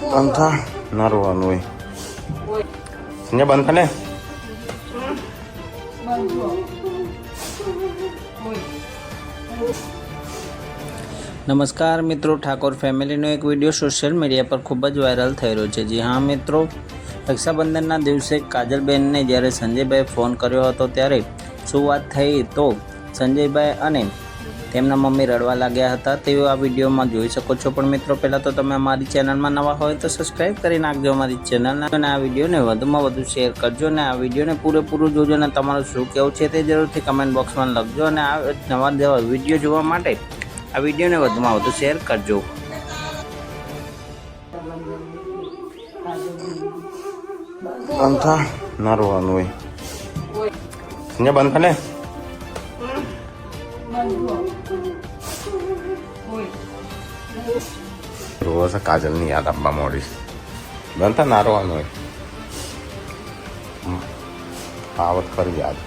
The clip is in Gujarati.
બંધ ના રોવાનું હોય. સંજય બંધ ને? નમસ્કાર મિત્રો, ઠાકોર ફેમિલીનો એક વીડિયો સોશિયલ મીડિયા પર ખૂબ જ વાયરલ થઈ રહ્યો છે. જી હા, મિત્રો. રક્ષાબંધનના દિવસે કાજલબેનને જ્યારે સંજયભાઈ ફોન કર્યો હતો ત્યારે શું વાત થઈ તો સંજયભાઈ અને તેમના મમ્મી રડવા લાગ્યા હતા, તેઓ આ વિડીયોમાં જોઈ શકો છો. પણ મિત્રો, પહેલાં તો તમે અમારી ચેનલમાં નવા હોય તો સબસ્ક્રાઈબ કરી નાખજો અમારી ચેનલને અને આ વિડીયોને વધુમાં વધુ શેર કરજો અને આ વિડીયોને પૂરેપૂરું જોજો અને તમારું શું કહેવું છે તે જરૂરથી કમેન્ટ બોક્સમાં લખજો અને આ નવા નવા વીડિયો જોવા માટે આ વિડીયોને વધુમાં વધુ શેર કરજો. અંથા થા હોય. બંધ ને? છે કાજલની યાદ આપવા મોડી બનતા ના રોવાનું હોય. આવત ખરી યાદ.